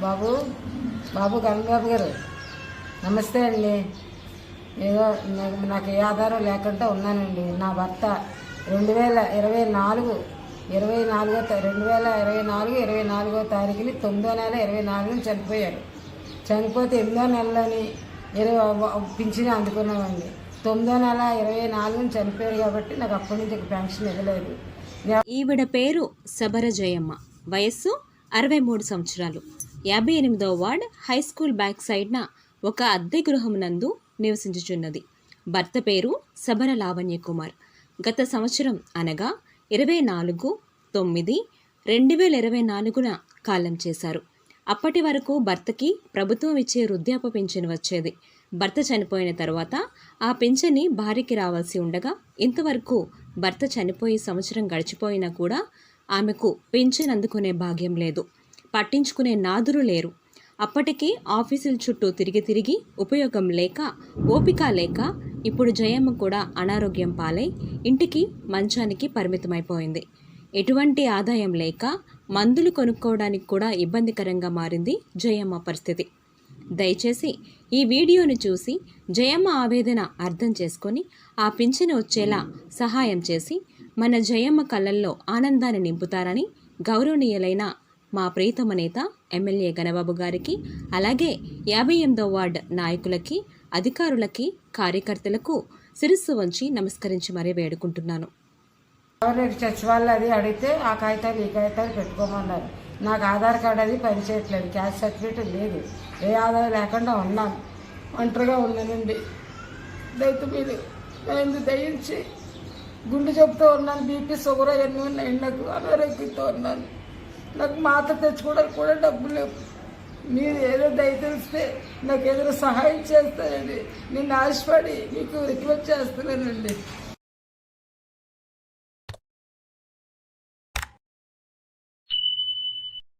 బాబు బాబు గంగబాబు గారు నమస్తే అండి. ఏదో నాకు- ఏ ఆధారం లేకుండా ఉన్నానండి. నా భర్త రెండు వేల ఇరవై నాలుగు ఇరవై నాలుగో రెండు వేల ఇరవై నాలుగు ఇరవై నాలుగో తారీఖుని తొమ్మిదో నెల ఇరవై నాలుగుని చనిపోయారు చనిపోతే ఎనిమిదో నెలలోని ఇరవై పింఛను అందుకున్నామండి. తొమ్మిదో నెల ఇరవై నాలుగుని చనిపోయారు కాబట్టి నాకు అప్పటి నుంచి పెన్షన్ ఇవ్వలేదు. ఈవిడ పేరు సబరజయమ్మ వయస్సు అరవై మూడు సంవత్సరాలు. యాభై ఎనిమిదవ వార్డ్ హై స్కూల్ బ్యాక్ సైడ్న ఒక అద్దె గృహం నందు నివసించుచున్నది. భర్త పేరు సబర లావణ్య కుమార్. గత సంవత్సరం అనగా ఇరవై నాలుగు తొమ్మిది రెండు వేల ఇరవై నాలుగున కాలం చేశారు. అప్పటి వరకు భర్తకి ప్రభుత్వం ఇచ్చే వృద్ధాప్య పింఛను వచ్చేది. భర్త చనిపోయిన తర్వాత ఆ పింఛని భార్యకి రావాల్సి ఉండగా ఇంతవరకు భర్త చనిపోయి సంవత్సరం గడిచిపోయినా కూడా ఆమెకు పింఛన్ అందుకునే భాగ్యం లేదు. పట్టించుకునే నాదురు లేరు. అప్పటికి ఆఫీసుల చుట్టూ తిరిగి తిరిగి ఉపయోగం లేక ఓపిక లేక ఇప్పుడు జయమ్మ కూడా అనారోగ్యం పాలై ఇంటికి మంచానికి పరిమితమైపోయింది. ఎటువంటి ఆదాయం లేక మందులు కొనుక్కోవడానికి కూడా ఇబ్బందికరంగా మారింది జయమ్మ పరిస్థితి. దయచేసి ఈ వీడియోని చూసి జయమ్మ ఆవేదన అర్థం చేసుకొని ఆ పింఛను వచ్చేలా సహాయం చేసి మన జయమ్మ కళ్ళల్లో ఆనందాన్ని నింపుతారని గౌరవనీయులైన మా ప్రీతమ నేత ఎమ్మెల్యే గణబాబు గారికి అలాగే యాభై ఎనిమిదో వార్డ్ నాయకులకి అధికారులకి కార్యకర్తలకు శిరస్సు వంచి నమస్కరించి మరీ వేడుకుంటున్నాను. ఎవరు చర్చ్ వాళ్ళు అది అడిగితే ఆ కాగితాలు ఈ కాగితాలు పెట్టుకోమన్నారు. నాకు ఆధార్ కార్డు అది పనిచేయట్లేదు క్యాస్ట్ సర్టిఫికేట్ లేదు ఏ ఆధారం లేకుండా ఉన్నాను. ఒంటరిగా ఉన్నానండి. దయతో మీరు నేను దయించి గుండె చెబుతూ ఉన్నాను బీపీ షుగర్ అవన్నీ ఉన్నాయి నాకు అనారోగ్యంతో ఉన్నాను. నాకు మాత తెచ్చుకోవడానికి కూడా డబ్బులు లేవు. మీరు ఏదో దయ తెలిస్తే నాకు ఏదైనా సహాయం చేస్తారండి. నేను ఆశపడి మీకు రిక్వెస్ట్ చేస్తున్నానండి.